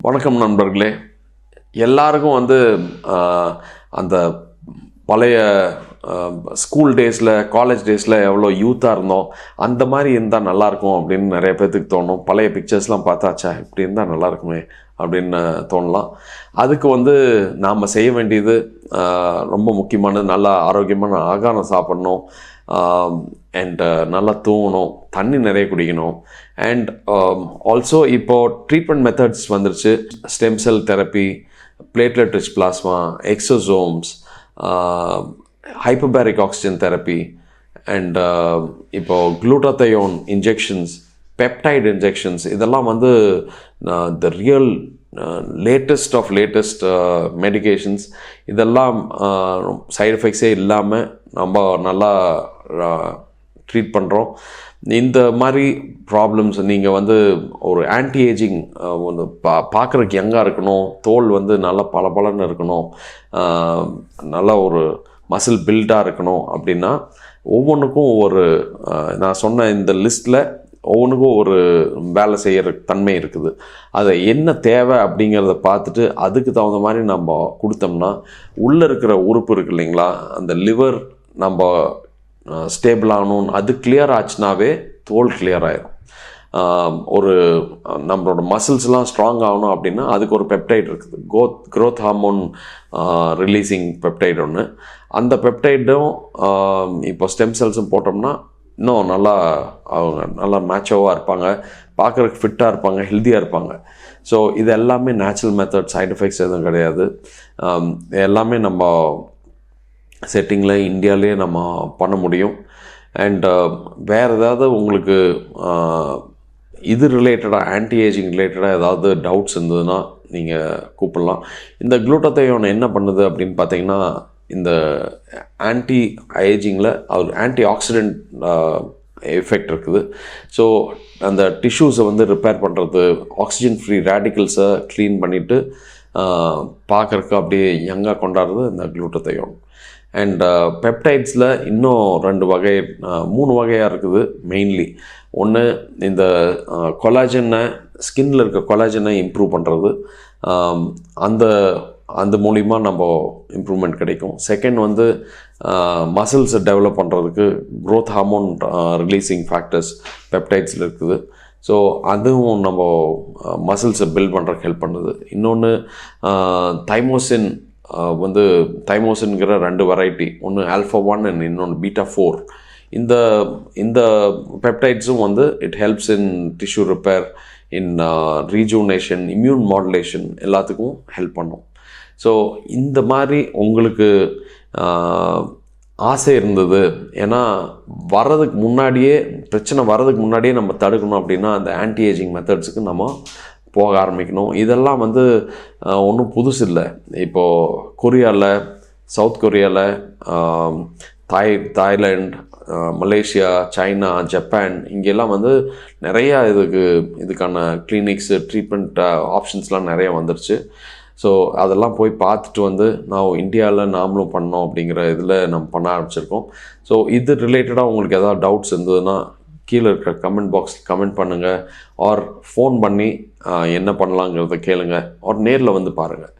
வணக்கம் நண்பர்களே. எல்லாருக்கும் வந்து அந்த பழைய ஸ்கூல் டேஸில் காலேஜ் டேஸில் எவ்வளோ யூத்தாக இருந்தோம் அந்த மாதிரி இருந்தால் நல்லாயிருக்கும் அப்படின்னு நிறைய பேர்த்துக்கு தோணும். பழைய பிக்சர்ஸ்லாம் பார்த்தாச்சா இப்படி இருந்தால் நல்லாயிருக்குமே அப்படின்னு தோணலாம். அதுக்கு வந்து நாம் செய்ய வேண்டியது ரொம்ப முக்கியமானது நல்லா ஆரோக்கியமான ஆகாரம் சாப்பிடணும் அண்ட் நல்லா தூங்கணும் தண்ணி நிறைய குடிக்கணும். அண்ட் ஆல்சோ இப்போ ட்ரீட்மெண்ட் மெத்தட்ஸ் வந்துருச்சு. Stem cell therapy platelet rich plasma exosomes hyperbaric oxygen therapy and இப்போது குளூட்டத்தையோன் இன்ஜெக்ஷன்ஸ் பெப்டைட் இன்ஜெக்ஷன்ஸ் இதெல்லாம் வந்து the real latest of latest medications இதெல்லாம் சைடு எஃபெக்ட்ஸே இல்லாமல் நம்ம நல்லா uh, ட்ரீட் பண்ணுறோம் இந்த மாதிரி ப்ராப்ளம்ஸ் நீங்கள் வந்து ஒரு ஆன்டி ஏஜிங் uh, வந்து பா பார்க்குறக்கு யங்காக இருக்கணும்? தோல் வந்து நல்லா பளபளன்னு இருக்கணும். நல்லா ஒரு மசில் பில்டாக இருக்கணும் அப்படின்னா ஒவ்வொன்றுக்கும் ஒவ்வொரு நான் சொன்ன இந்த லிஸ்ட்டில் ஒவ்வொன்றுக்கும் ஒரு வேலை செய்கிற தன்மை இருக்குது. அதை என்ன தேவை அப்படிங்கிறத பார்த்துட்டு அதுக்கு தகுந்த மாதிரி நம்ம கொடுத்தோம்னா உள்ளே இருக்கிற உறுப்பு இருக்கு இல்லைங்களா? அந்த லிவர் நம்ம ஸ்டேபிள் ஆகணும்னு அது கிளியர் ஆச்சுனாவே தோல் கிளியர் ஆயிரும். ஒரு நம்மளோட மசில்ஸ்லாம் ஸ்ட்ராங் ஆகணும் அப்படின்னா அதுக்கு ஒரு பெப்டைட் இருக்குது. கோத் க்ரோத் ஹார்மோன் ரிலீஸிங் பெப்டைட் ஒன்று அந்த பெப்டைடும் இப்போ ஸ்டெம் செல்ஸும் போட்டோம்னா இன்னும் நல்லா அவங்க நல்லா மேட்சோவாக இருப்பாங்க. பார்க்குறதுக்கு ஃபிட்டாக இருப்பாங்க ஹெல்த்தியாக இருப்பாங்க. ஸோ இது எல்லாமே நேச்சுரல் மெத்தட் சைட் எஃபெக்ட்ஸ் எதுவும் கிடையாது. எல்லாமே நம்ம செட்டிங்கில் இந்தியாவிலே நம்ம பண்ண முடியும். அண்ட் வேறு ஏதாவது உங்களுக்கு இது ரிலேட்டடாக ஆன்டி ஏஜிங் ரிலேட்டடாக ஏதாவது டவுட்ஸ் இருந்ததுன்னா நீங்கள் கூப்பிடலாம். இந்த குளூட்டத்தையோன் என்ன பண்ணுது அப்படின்னு பார்த்தீங்கன்னா இந்த ஆன்டி ஏஜிங்கில் அவர் ஆன்டி ஆக்சிடென்ட் எஃபெக்ட் இருக்குது. ஸோ அந்த டிஷ்யூஸை வந்து ரிப்பேர் பண்ணுறது ஆக்சிஜன் ஃப்ரீ ரேடிக்கல்ஸை க்ளீன் பண்ணிவிட்டு பார்க்குறக்கு அப்படியே யங்காக கொண்டாடுறது இந்த குளூட்டத்தையோன் அண்ட் பெப்டைட்ஸில் uh, இன்னும் ரெண்டு வகை மூணு வகையாக இருக்குது மெயின்லி ஒன்று இந்த கொலாஜனை ஸ்கின்னில் இருக்க கொலாஜனை இம்ப்ரூவ் பண்ணுறது அந்த அந்த மூலிமா நம்ம இம்ப்ரூவ்மெண்ட் கிடைக்கும். செகண்ட் வந்து மசில்ஸை டெவலப் பண்ணுறதுக்கு க்ரோத் ஹார்மோன் ரிலீசிங் ஃபேக்டர்ஸ் பெப்டைட்ஸில் இருக்குது. ஸோ அதுவும் நம்ம மசில்ஸை பில்ட் பண்ணுறதுக்கு ஹெல்ப் பண்ணுது. இன்னொன்று தைமோசின் வந்து தைமோசின்கிற ரெண்டு வெரைட்டி ஒன்று ஆல்ஃபா ஒன் அண்ட் இன்னொன்று பீட்டா ஃபோர் இந்த இந்த பெப்டைட்ஸும் வந்து it helps in tissue repair in rejuvenation immune modulation எல்லாத்துக்கும் ஹெல்ப் பண்ணும். ஸோ இந்த மாதிரி உங்களுக்கு ஆசை இருந்தது. ஏன்னா வர்றதுக்கு முன்னாடியே பிரச்சனை வர்றதுக்கு முன்னாடியே நம்ம தடுக்கணும் அப்படின்னா அந்த ஆன்டி ஏஜிங் மெத்தட்ஸுக்கு நம்ம போக ஆரம்பிக்கணும். இதெல்லாம் வந்து ஒன்றும் புதுசு இல்லை. இப்போது கொரியாவில் சவுத் கொரியாவில் தாய் தாய்லாண்ட் மலேசியா சைனா ஜப்பான் இங்கெல்லாம் வந்து நிறையா இதுக்கு இதுக்கான கிளினிக்ஸு ட்ரீட்மெண்ட் ஆப்ஷன்ஸ்லாம் நிறைய வந்துருச்சு. ஸோ அதெல்லாம் போய் பார்த்துட்டு வந்து நான் இந்தியாவில் நாமளும் பண்ணோம் அப்படிங்கிற இதில் நம்ம பண்ண ஆரம்பிச்சிருக்கோம். ஸோ இது ரிலேட்டடாக உங்களுக்கு எதாவது டவுட்ஸ் இருந்ததுன்னா கீழே இருக்கிற கமெண்ட் பாக்ஸ் கமெண்ட் பண்ணுங்கள் ஆர் ஃபோன் பண்ணி என்ன பண்ணலாங்கிறத கேளுங்க. ஆர் நேரில் வந்து பாருங்கள்